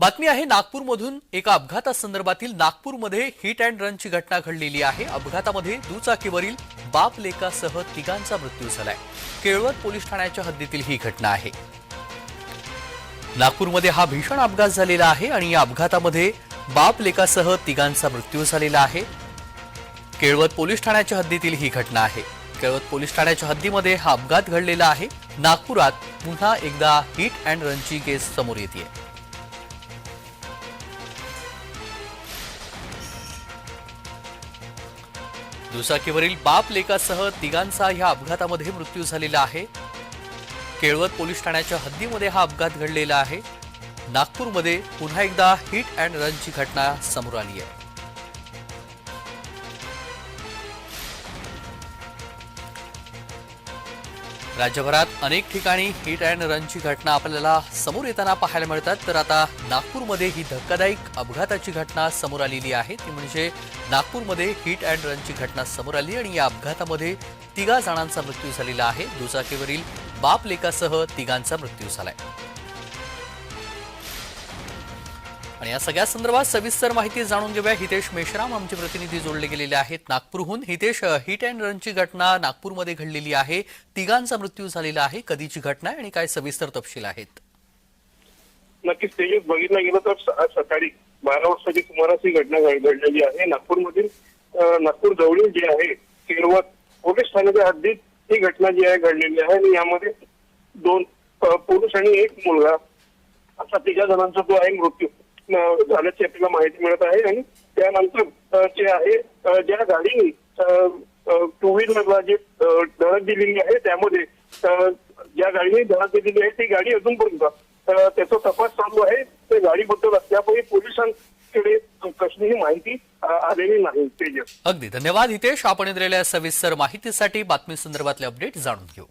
बातमी आहे नागपूरमधून एका अपघातासंदर्भातील नागपूरमध्ये हिट अँड रनची घटना घडलेली आहे. अपघातामध्ये दुचाकीवरील बाप लेकासह तिघांचा मृत्यू झालाय. केळवत पोलीस ठाण्याच्या हद्दीतील ही घटना आहे. नागपूरमध्ये हा भीषण अपघात झालेला आहे आणि या अपघातामध्ये बाप लेकासह तिघांचा मृत्यू झालेला आहे. केळवत पोलीस ठाण्याच्या हद्दीतील ही घटना आहे. केळवत पोलीस ठाण्याच्या हद्दीमध्ये हा अपघात घडलेला आहे. नागपुरात पुन्हा एकदा हिट अँड रनची केस समोर येते दुचाकीवरील बाप लेकासह तिघांचा ह्या अपघातामध्ये मृत्यू झालेला आहे. केळवत पोलीस ठाण्याच्या हद्दीमध्ये हा अपघात घडलेला आहे. नागपूरमध्ये पुन्हा एकदा हिट अँड रनची घटना समोर आली आहे. राज्यभरात अनेक ठिकाणी हिट अँड रनची घटना आपल्याला समोर येताना पाहायला मिळतात. तर आता नागपूरमध्ये ही धक्कादायक अपघाताची घटना समोर आलेली आहे. ती म्हणजे नागपूरमध्ये हिट अँड रनची घटना समोर आली आणि या अपघातामध्ये तिघा जणांचा मृत्यू झालेला आहे. दुचाकीवरील बाप लेकासह तिघांचा मृत्यू झालाय. आणि या सगळ्या संदर्भात सविस्तर माहिती जाणून घेऊया हितेश मेश्राम. आमचे प्रतिनिधी जोडले गेलेले आहेत नागपूरहून. हितेश हिट अँड रनची घटना नागपूरमध्ये घडलेली आहे. तिघांचा मृत्यू झालेला आहे. कधीची घटना आहे आणि काय सविस्तर तपशील आहेत? नक्कीच तेजस बघितलं गेलं तर सकाळी बारा वाजताची सुमारास ही घटना घडलेली आहे. नागपूरमधील नागपूर जवळील जे आहे केरवत पोलीस ठाण्याच्या हद्दीत ही घटना जी आहे घडलेली आहे. आणि यामध्ये दोन पुरुष आणि एक मुलगा. असा तिघा जणांचा जो आहे मृत्यू. झाल्याची आपल्याला माहिती मिळत आहे आणि त्यानंतर जे आहे ज्या गाडीने टू व्हीलरला जे धडक दिलेली आहे त्यामध्ये ज्या गाडीने धडक दिलेली आहे ती गाडी अजूनपर्यंत त्याचा तपास चालू आहे. त्या गाडीबद्दल अद्यापही पोलिसांकडे कसलीही माहिती आलेली नाही तेजस. अगदी. धन्यवाद हितेश. आपण दिलेल्या सविस्तर माहितीसाठी बातमी संदर्भातले अपडेट जाणून घेऊ.